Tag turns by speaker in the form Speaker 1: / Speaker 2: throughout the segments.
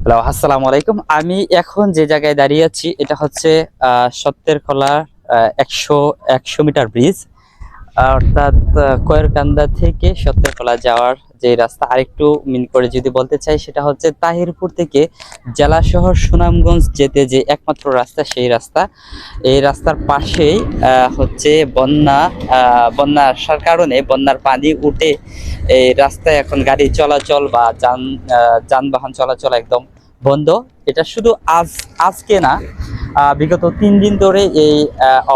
Speaker 1: Hello আসসালামু আলাইকুম। আমি এখন যে জায়গায় দাঁড়িয়ে আছি এটা হচ্ছে আহ, সত্যের খোলা একশো একশো মিটার ব্রিজ। অর্থাৎ কয়েরকান্দা থেকে সত্যের খোলা যাওয়ার যে রাস্তা, আরেকটু মিন করে যদি বলতে চাই, সেটা হচ্ছে তাহিরপুর থেকে জেলা শহর সুনামগঞ্জ যেতে যে একমাত্র রাস্তা, সেই রাস্তা। এই রাস্তার পাশেই হচ্ছে বন্যা বন্যা আসার কারণে বন্যার পানি উঠে এই রাস্তায় এখন গাড়ি চলাচল বা যান যানবাহন চলাচল একদম বন্ধ। এটা শুধু আজ, আজকে না বিগত তিন দিন ধরে এই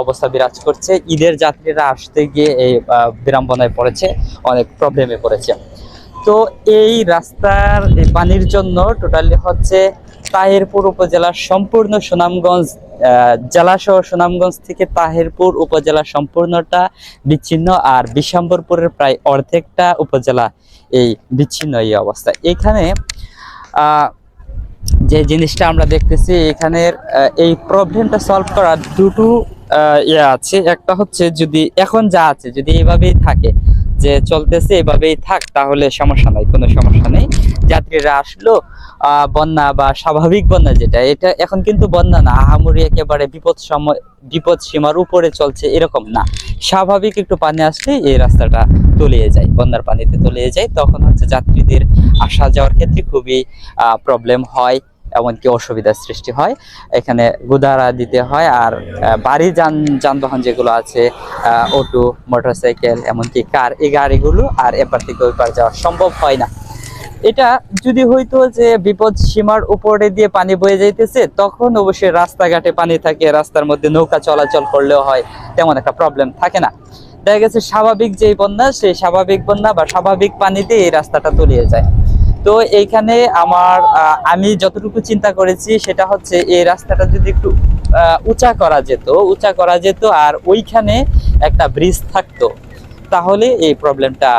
Speaker 1: অবস্থা বিরাজ করছে। ঈদের যাত্রীরা আসতে গিয়ে এই বিড়ম্বনায় পড়েছে অনেক প্রবলেমে পড়েছে। তো এই রাস্তার পানির জন্য টোটালি হচ্ছে তাহিরপুর উপজেলার সম্পূর্ণ সুনামগঞ্জ আহ, জেলা সহ সুনামগঞ্জ থেকে তাহিরপুর উপজেলা সম্পূর্ণটা বিচ্ছিন্ন আর বিশাম্বরপুরের প্রায় অর্ধেকটা উপজেলা এই বিচ্ছিন্ন এই অবস্থা। এখানে যে জিনিসটা আমরা দেখতেছি এখানের এই প্রবলেমটা সলভ করার দুটো ইয়ে আছে। একটা হচ্ছে যদি এখন যা আছে, যদি এভাবেই থাকে, যে চলতেছে এভাবেই থাক, তাহলে সমস্যা নাই, কোনো সমস্যা নেই। যাত্রীরা আসলো বন্যা বা স্বাভাবিক বন্যা যেটা, এটা এখন কিন্তু বন্যা না, আহামরি একেবারে বিপদ সময় বিপদ সীমার উপরে চলছে, এরকম না। স্বাভাবিক একটু পানি আসলে এই রাস্তাটা তলিয়ে যায়, বন্যার পানিতে তলিয়ে যায়, তখন হচ্ছে যাত্রীদের আসা যাওয়ার ক্ষেত্রে খুবই প্রবলেম হয়। এমনকি অসুবিধার সৃষ্টি হয়। এখানে গুদারা দিতে হয় আর বাড়ি যান, যানবাহন যেগুলো আছে অটো, মোটরসাইকেল, এমনকি কার, এই গাড়িগুলো আর এপার থেকে ওই পার যাওয়া সম্ভব হয় না। এটা যদি হইতো যে বিপদ সীমার উপরে দিয়ে পানি বয়ে যাইতেছে, তখন অবশ্যই রাস্তাঘাটে পানি থাকে, রাস্তার মধ্যে নৌকা চলাচল করলেও হয়, তেমন একটা প্রবলেম থাকে না। দেখা গেছে স্বাভাবিক যেই বন্যা, সেই স্বাভাবিক বন্যা বা স্বাভাবিক পানিতে এই রাস্তাটা তলিয়ে যায়। তো এইখানে আমার আমি যতটুকু চিন্তা করেছি সেটা হচ্ছে এই রাস্তাটা যদি একটু উঁচা করা যেত, উঁচা করা যেত আর ওইখানে একটা ব্রিজ থাকতো, তাহলে এই প্রবলেমটা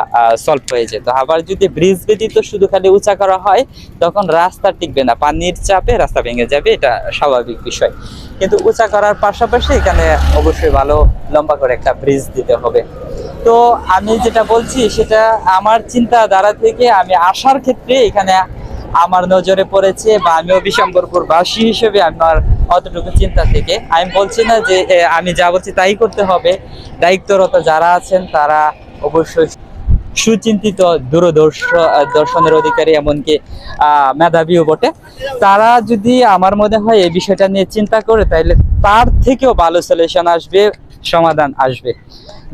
Speaker 1: সলভ হয়ে যেত। আবার যদি ব্রিজ ব্যতীত শুধু খালি উঁচা করা হয়, তখন রাস্তা টিকবে না। পানির চাপে রাস্তা ভেঙে যাবে, এটা স্বাভাবিক বিষয়। কিন্তু উঁচা করার পাশাপাশি এখানে অবশ্যই ভালো লম্বা করে একটা ব্রিজ দিতে হবে। তো আমি যেটা বলছি, সেটা আমার চিন্তাধারা থেকে আমি আসার ক্ষেত্রে এখানে আমার নজরে পড়েছে বা আমিও বিশম্বরপুর বাসী হিসেবে আমার অতটুকু চিন্তা থেকে। আমি বলছি না যে আমি যা বলছি তাই করতে হবে। দায়িত্বরত যারা আছেন, তারা অবশ্যই সুচিন্তিত, দূরদর্শ দর্শনের অধিকারী, এমনকি মেধাবীও বটে। তারা যদি আমার মনে হয় এই বিষয়টা নিয়ে চিন্তা করে তাহলে তার থেকেও ভালো সলিউশন আসবে। সমাধান আসবে।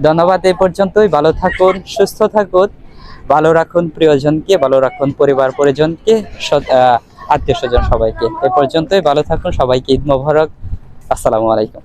Speaker 1: ধন্যবাদ এ পর্যন্তই। ভালো থাকুন, সুস্থ থাকুন। ভালো রাখুন প্রিয়জনকে, ভালো রাখুন পরিবার পরিজনকে আত্মীয় স্বজন সবাইকে। এ পর্যন্তই। ভালো থাকুন, সবাইকে ঈদ মোবারক। আসসালামু আলাইকুম।